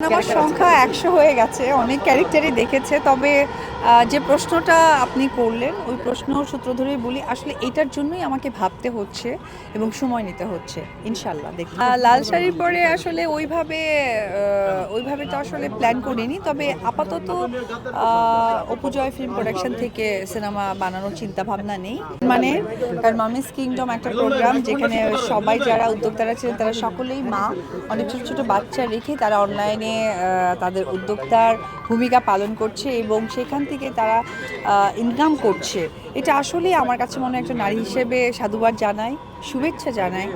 আমার সংখ্যা একশো হয়ে গেছে অনেক ক্যারেক্টারই দেখেছে তবে যে প্রশ্নটা আপনি করলেন ওই প্রশ্ন সূত্র ধরেই বলি আসলে এটার জন্যই আমাকে ভাবতে হচ্ছে এবং সময় নিতে হচ্ছে ইনশাল্লাহ দেখি। লাল শাড়ির পরে আসলে ওইভাবে ওইভাবে তো আসলে প্ল্যান করিনি তবে আপাতত অপুজয় ফিল্ম প্রোডাকশন থেকে সিনেমা বানানোর চিন্তা ভাবনা নেই। মানে কারণ মামিস কিংডম একটা প্রোগ্রাম যেখানে সবাই যারা উদ্যোক্তারা ছিলেন তারা সকলেই মা অনেক ছোট ছোট বাচ্চা রেখে তারা অনলাইনে তাদের উদ্যোক্তার ভূমিকা পালন করছে এবং সেখান থেকে তারা ইনকাম করছে। এটা আসলেই আমার কাছে মনে হয় একটা নারী হিসেবে সাধুবাদ জানাই শুভেচ্ছা জানাই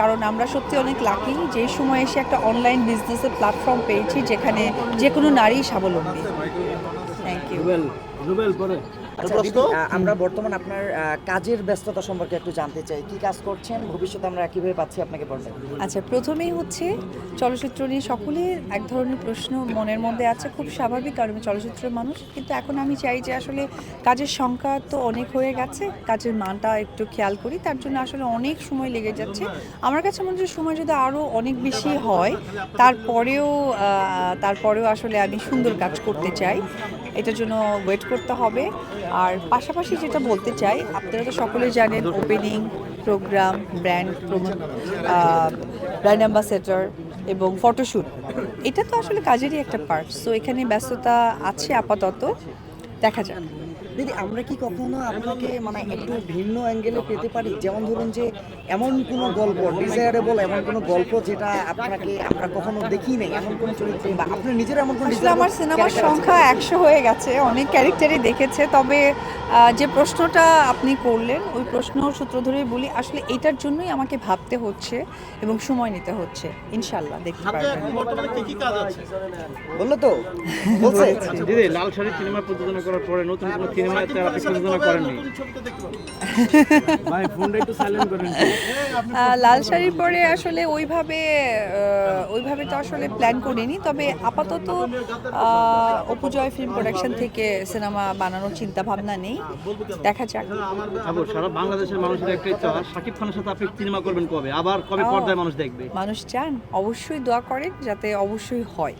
কারণ আমরা সত্যি অনেক লাকি যে সময় এসে একটা অনলাইন বিজনেসের প্ল্যাটফর্ম পেয়েছি যেখানে যে কোনো নারী স্বাবলম্বী। থ্যাংক ইউ আচ্ছা আমরা বর্তমান আপনার কাজের ব্যস্ততা সম্পর্কে একটু জানতে চাই। কি কাজ করছেন? ভবিষ্যতে আমরা কীভাবে পাচ্ছি আপনাকে বলবেন আচ্ছা প্রথমেই হচ্ছে চলচ্চিত্র নিয়ে সকলের এক ধরনের প্রশ্ন মনের মধ্যে আছে খুব স্বাভাবিক কারণ আমি চলচ্চিত্রের মানুষ। কিন্তু এখন আমি চাই যে আসলে কাজের সংখ্যা তো অনেক হয়ে গেছে কাজের মানটা একটু খেয়াল করি। তার জন্য আসলে অনেক সময় লেগে যাচ্ছে। আমার কাছে মনে হচ্ছে সময় যদি আরও অনেক বেশি হয় তারপরেও আহ, তারপরেও আসলে আমি সুন্দর কাজ করতে চাই। এটার জন্য ওয়েট করতে হবে। আর পাশাপাশি যেটা বলতে চাই, আপনারা তো সকলেই জানেন opening program brand brand ambassador এবং ফটোশ্যুট এটা তো আসলে কাজেরই একটা পার্ট সো এখানে ব্যস্ততা আছে আপাতত। দেখা যাক। দিদি আমরা কি কখনো আপনাকে মানে একটু ভিন্ন অ্যাঙ্গেলে পেতে পারি? যেমন ধরুন যে এমন কোনো গল্প ডিজায়ারেবল এমন কোনো গল্প যেটা আপনাকে আমরা কখনো দেখি নাই এমন কোনো চরিত্রে বা আপনি নিজের এমন কোনো আসলে আমার সিনেমার সংখ্যা একশো হয়ে গেছে অনেক ক্যারেক্টারই দেখেছে তবে যে প্রশ্নটা আপনি করলেন ওই প্রশ্ন সূত্র ধরেই বলি আসলে এটার জন্যই আমাকে ভাবতে হচ্ছে এবং সময় নিতে হচ্ছে। ইনশাল্লাহ দেখতে পারবেন। এখন বর্তমানে কি কি কাজ আছে? বলল তো? বলছে? দিদি লাল শাড়ি সিনেমা প্রযোজনা করার পরে নতুন কোনো আপনি করেননি। নতুন ছবিতে ভাই ফোনটা একটু সাইলেন্ট করেন লাল শাড়ির পরে আসলে ওইভাবে আহ, ওইভাবে তো আসলে প্ল্যান করিনি তবে আপাতত আহ, অপুজয় ফিল্ম প্রোডাকশন থেকে সিনেমা বানানোর চিন্তা ভাবনা নেই দেখা যাক। আবু সারা বাংলাদেশের মানুষের একটাই চাওয়া শাকিব খানের সাথে আপনি সিনেমা করবেন কবে? আবার কবে পর্দায় মানুষ দেখবে? মানুষ চান অবশ্যই দোয়া করেন যাতে অবশ্যই হয়।